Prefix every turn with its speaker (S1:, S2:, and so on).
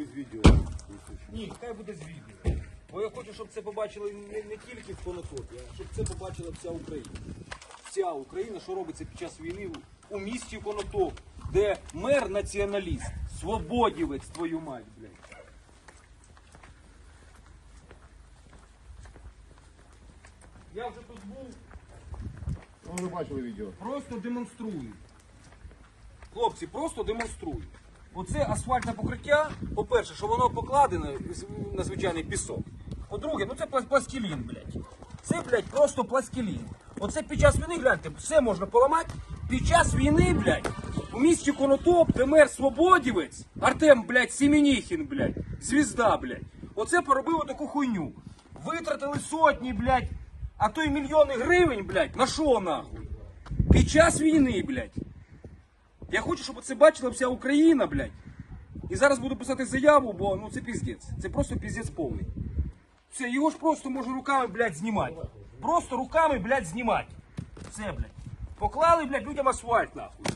S1: відео.
S2: Ні, хай буде з відео. Бо я хочу, щоб це побачили не, не тільки в Конотопі, а щоб це побачила вся Україна. Вся Україна, що робиться під час війни у місті Конотоп, де мер націоналіст, свободівець, твою мать, блядь. Я вже тут був,
S1: Ну, ви бачили відео.
S2: просто демонструю. Хлопці, просто демонструю. Оце асфальтне покриття, по-перше, що воно покладене на звичайний пісок. По-друге, ну це пла- пластилін, блядь. Це, блядь, просто пластилін. Оце під час війни, гляньте, все можна поламати. Під час війни, блядь, у місті Конотоп, де мер Свободівець, Артем, блядь, Семеніхін, блядь, звізда, блядь. Оце поробив таку хуйню. Витратили сотні, блядь, а то й мільйони гривень, блядь, на що нахуй? Під час війни, блядь. Я хочу, щоб це бачила вся Україна, блядь. І зараз буду писати заяву, бо ну це піздець. Це просто піздець повний. Все, його ж просто можна руками, блядь, знімати. Просто руками, блядь, знімати. Все, блядь. Поклали, блядь, людям асфальт, нахуй.